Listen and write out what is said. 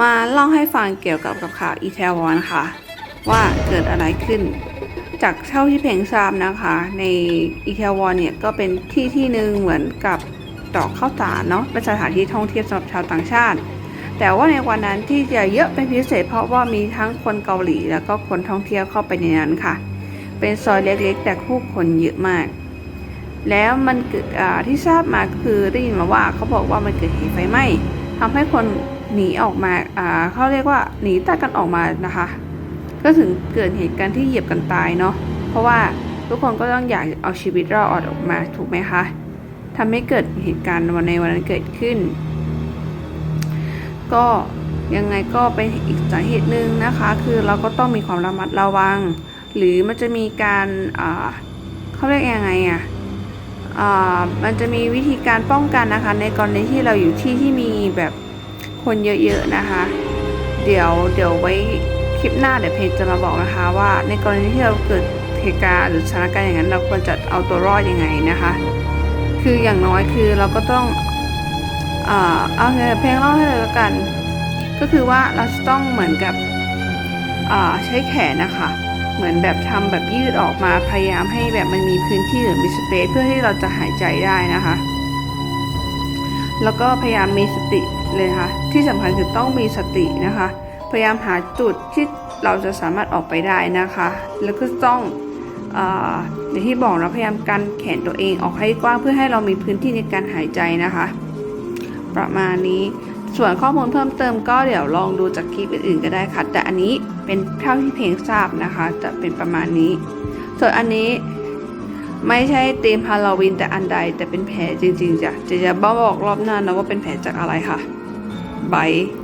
มาเล่าให้ฟังเกี่ยวกับกับข่าวอีเทวอนค่ะ ว่าเกิดอะไรขึ้น จากเท่าที่เพลงทราบนะคะ ในอีเทวอนเนี่ยก็เป็นที่ที่หนึ่งเหมือนกับดอกข้าวสารเนาะเป็นสถานที่ท่องเที่ยวสำหรับชาวต่างชาติ แต่ว่าในวันนั้นที่จะเยอะเป็นพิเศษ เพราะว่ามีทั้งคนเกาหลีแล้วก็คนท่องเที่ยวเข้าไปในนั้นค่ะ เป็นซอยเล็กๆ แต่ผู้คนเยอะมาก แล้วมันเกิดอ่าที่ทราบมาคือได้ยินมาว่าเขาบอกว่ามันเกิดเหตุไฟไหม้ทำให้คน หนีออกมาอ่าเขาเรียกว่าหนีตายกันออกมานะคะ ก็ถึงเกิดเหตุการณ์ที่เหยียบกันตายเนาะเพราะว่าทุกคนก็ต้องอยากเอาชีวิตรอดออกมาถูกไหมคะทำให้เกิดเหตุการณ์วันในวันนั้นเกิดขึ้น ก็ยังไงก็เป็นอีกสาเหตุหนึ่งนะคะ คือเราก็ต้องมีความระมัดระวัง หรือมันจะมีการอ่าเขาเรียกยังไงอะอ่ามันจะมีวิธีการป้องกันนะคะ ในกรณีที่เราอยู่ที่ที่มีแบบ คนเยอะๆนะคะ เดี๋ยวเดี๋ยวไว้คลิปหน้าเดี๋ยวเพจจะมาบอกนะคะว่าในกรณีที่เราเกิดเหตุการณ์หรือสถานการณ์อย่างนั้น เราควรจะเอาตัวรอดยังไงนะคะ คืออย่างน้อยคือเราก็ต้องอเอาเงินเพลงเล่าให้เลยแล้วกัน ก็คือว่าเราจะต้องเหมือนกับใช้แขนนะคะ เหมือนแบบทำแบบยืดออกมาพยายามให้แบบมันมีพื้นที่หรือมีสเปซเพื่อที่เราจะหายใจได้นะคะ แล้วก็พยายามมีสติ เลยนะคะที่สำคัญคือต้องมีสตินะคะ พยายามหาจุดที่เราจะสามารถออกไปได้นะคะ แล้วก็ต้องอย่างที่บอกนะพยายามกันแขนตัวเองออกให้กว้างเพื่อให้เรามีพื้นที่ในการหายใจนะคะ ประมาณนี้ส่วนข้อมูลเพิ่มเติมก็เดี๋ยวลองดูจากคลิปอื่นๆก็ได้ค่ะ แต่อันนี้เป็นเท่าที่เพลงทราบนะคะ จะเป็นประมาณนี้ ส่วนอันนี้ไม่ใช่ธีมฮาโลวีนแต่อันใดแต่เป็นแผลจริงๆจ้ะจะจะบอกรอบหน้านะว่าเป็นแผลจากอะไรค่ะ ไบร์ท